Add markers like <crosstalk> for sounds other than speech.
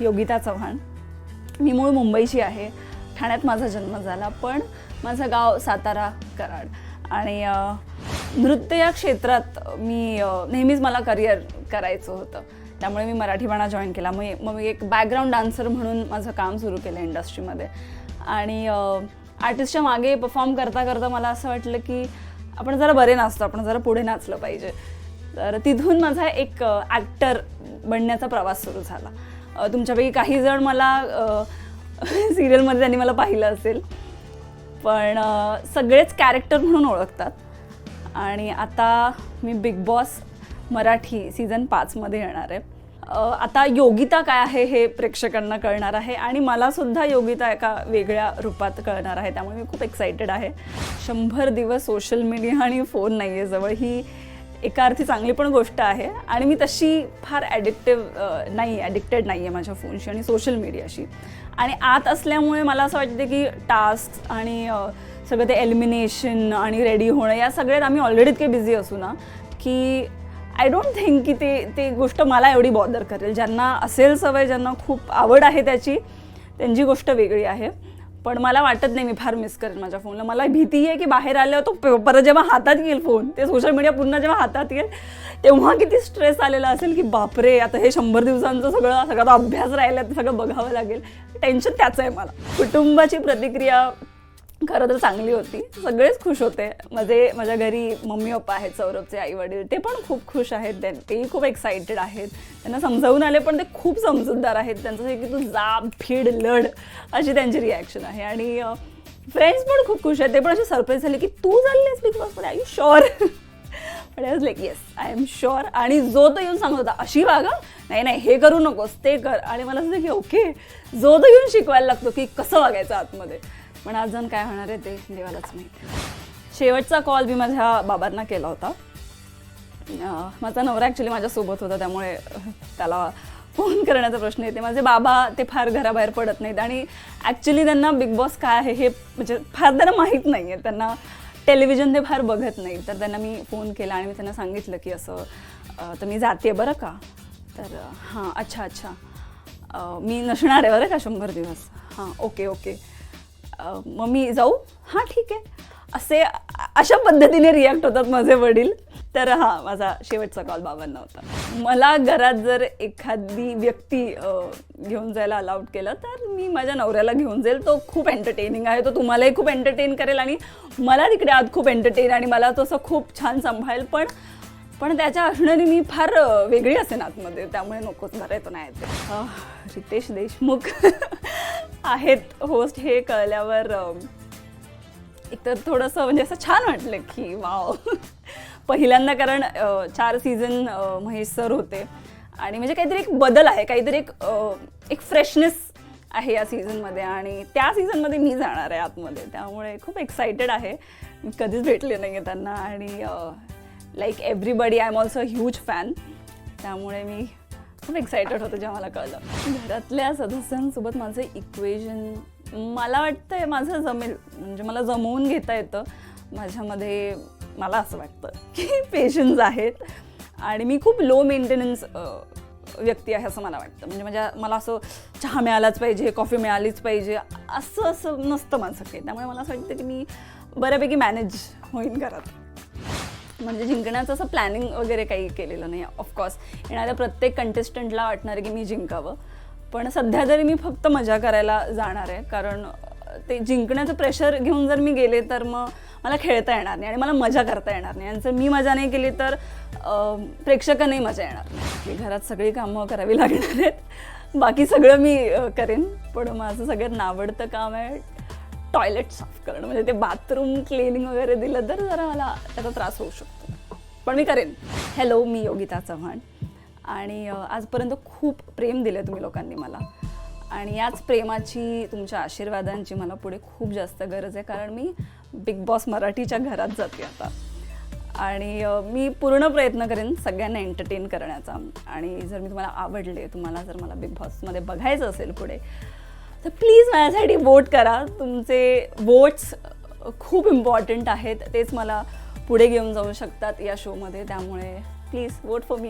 योगिता चव्हाण. मी मूळ मुंबईची आहे. ठाण्यात माझा जन्म झाला पण माझं गाव सातारा कराड. आणि नृत्य या क्षेत्रात मी नेहमीच मला करिअर करायचं होतं. त्यामुळे मी मराठीपणा जॉईन केला. मग मग मी एक बॅकग्राऊंड डान्सर म्हणून माझं काम सुरू केलं इंडस्ट्रीमध्ये आणि आर्टिस्टच्या मागे परफॉर्म करता करता मला असं वाटलं की आपण जरा बरे नाचतो आपण जरा पुढे नाचलं पाहिजे. तर तिथून माझा एक ॲक्टर बनण्याचा प्रवास सुरू झाला. तुमच्यापैकी काही जण मला सिरियलमध्ये त्यांनी मला पाहिलं असेल. पण सगळेच कॅरेक्टर म्हणून ओळखतात. आणि आता मी बिग बॉस मराठी सीझन पाचमध्ये येणार आहे. आता योगिता काय आहे हे प्रेक्षकांना कळणार आहे आणि मलासुद्धा योगिता एका वेगळ्या रूपात कळणार आहे त्यामुळे मी खूप एक्सायटेड आहे. शंभर दिवस सोशल मीडिया आणि फोन नाही आहे जवळ. ही एका अर्थी चांगली पण गोष्ट आहे. आणि मी तशी फार ॲडिक्टिव्ह नाही ॲडिक्टेड नाही आहे माझ्या फोनशी आणि सोशल मीडियाशी आणि आत असल्यामुळे मला असं वाटतं की टास्क आणि सगळं ते एलिमिनेशन आणि रेडी होणं या सगळ्यात आम्ही ऑलरेडी इतके बिझी असू ना की आय डोंट थिंक की ते ते गोष्ट मला एवढी बॉदर करेल. ज्यांना असेल सवय ज्यांना खूप आवड आहे त्याची त्यांची गोष्ट वेगळी आहे. पण मला वाटत नाही मी फार मिस करेन माझ्या फोनला मला भीती आहे की बाहेर आल्यावर तो परत जेव्हा हातात येईल फोन ते सोशल मीडिया पुन्हा जेव्हा हातात येईल तेव्हा किती स्ट्रेस आलेला असेल की बापरे आता हे शंभर दिवसांचं सगळं सगळा तो अभ्यास राहिला सगळं बघावं लागेल. टेन्शन त्याचं आहे मला. कुटुंबाची प्रतिक्रिया खरं तर चांगली होती. सगळेच खुश होते. म्हणजे माझ्या घरी मम्मी पप्पा आहेत सौरभचे आई वडील ते पण खूप खुश आहेत. त्यां तेही खूप एक्सायटेड आहेत. त्यांना समजावून आले पण ते खूप समजूतदार आहेत. त्यांचं की तू जा भीड लढ अशी त्यांची रिॲक्शन आहे. आणि फ्रेंड्स पण खूप खुश आहेत. ते पण असे सरप्राईज झाले की तू चाललीस बिग बॉसमध्ये आय शुअर पण I was like yes I am sure आणि जो तो येऊन सांगत होता अशी वागा? नाही नाही हे करू नकोस ते कर. आणि मला असं की ओके जो तो येऊन शिकवायला लागतो की कसं वागायचं आतमध्ये. पण आज काय होणार आहे ते देवालाच माहीत शेवटचा कॉल मी माझ्या बाबांना केला होता. माझा नवरा ॲक्च्युली माझ्यासोबत होता त्यामुळे त्याला फोन करण्याचा प्रश्न येते. माझे बाबा ते फार घराबाहेर पडत नाहीत आणि ॲक्च्युली त्यांना बिग बॉस काय आहे हे म्हणजे फार त्यांना माहीत नाही आहे त्यांना टेलिव्हिजन ते फार बघत नाही तर त्यांना मी फोन केला आणि मी त्यांना सांगितलं की असं तर मी जाते बरं का? तर हां अच्छा अच्छा. मी नसणार आहे बरं का शंभर दिवस? हां ओके ओके मग मी जाऊ. हां ठीक आहे. असे अशा पद्धतीने रिॲक्ट होतात माझे वडील. तर हा माझा शेवटचा कॉल बाबांना होता. मला घरात जर एखादी व्यक्ती घेऊन जायला अलाउड केलं तर मी माझ्या नवऱ्याला घेऊन जाईल. तो खूप एंटरटेनिंग आहे. तो तुम्हालाही खूप एंटरटेन करेल आणि मला तिकडे आत खूप एंटरटेन आणि मला तसं खूप छान सांभाळेल. पण पण त्याच्या असणारी मी फार वेगळी असेन आतमध्ये. त्यामुळे नकोच बरं नाही येते रितेश देशमुख. <laughs> आहेत होस्ट हे कळल्यावर एकतर थोडंसं म्हणजे असं छान वाटलं की वाव पहिल्यांदा कारण चार सीझन महेश सर होते. आणि म्हणजे काहीतरी एक बदल आहे काहीतरी एक एक फ्रेशनेस आहे या सीझनमध्ये आणि त्या सीझनमध्ये मी जाणार आहे आतमध्ये. त्यामुळे खूप एक्सायटेड आहे. मी कधीच भेटले नाही आहे त्यांना. आणि like everybody I am also huge fan त्यामुळे मी खूप एक्सायटेड होतं जेव्हा मला कळलं. घरातल्या सदस्यांसोबत माझं इक्वेशन मला वाटतं माझं जमेल म्हणजे मला जमवून घेता येतं. माझ्यामध्ये मला असं वाटतं की पेशन्स आहेत. आणि मी खूप लो मेंटेनन्स व्यक्ती आहे असं मला वाटतं. म्हणजे माझ्या मला असं चहा मिळालाच पाहिजे कॉफी मिळालीच पाहिजे असं असं नसतं माझं काही. त्यामुळे मला असं वाटतं की मी बऱ्यापैकी मॅनेज होईन घरात. म्हणजे जिंकण्याचं असं प्लॅनिंग वगैरे काही केलेलं नाही ऑफकोर्स येणाऱ्या प्रत्येक कंटेस्टंटला वाटणार आहे की मी जिंकावं. पण सध्या तरी मी फक्त मजा करायला जाणार आहे कारण ते जिंकण्याचं प्रेशर घेऊन जर मी गेले तर मग मला खेळता येणार नाही आणि मला मजा करता येणार नाही. आणि जर मी मजा नाही केली तर प्रेक्षकांनाही मजा येणार नाही. की घरात सगळी कामं करावी लागणार आहेत. बाकी सगळं मी करेन पण माझं सगळ्यात नावडतं काम आहे टॉयलेट साफ करणं म्हणजे ते बाथरूम क्लिनिंग वगैरे दिलं तर जरा मला त्याचा त्रास होऊ शकतो. पण मी करेन. हॅलो मी योगिता चव्हाण. आणि आजपर्यंत खूप प्रेम दिलं तुम्ही लोकांनी मला. आणि याच प्रेमाची तुमच्या आशीर्वादांची मला पुढे खूप जास्त गरज आहे कारण मी बिग बॉस मराठीच्या घरात जाते आता. आणि मी पूर्ण प्रयत्न करेन सगळ्यांना एंटरटेन करण्याचा. आणि जर मी तुम्हाला आवडले तुम्हाला जर मला बिग बॉसमध्ये बघायचं असेल पुढे तर प्लीज माझ्यासाठी वोट करा. तुमचे वोट्स खूप इम्पॉर्टंट आहेत. तेच मला पुढे घेऊन जाऊ शकतात या शोमध्ये त्यामुळे प्लीज वोट फॉर मी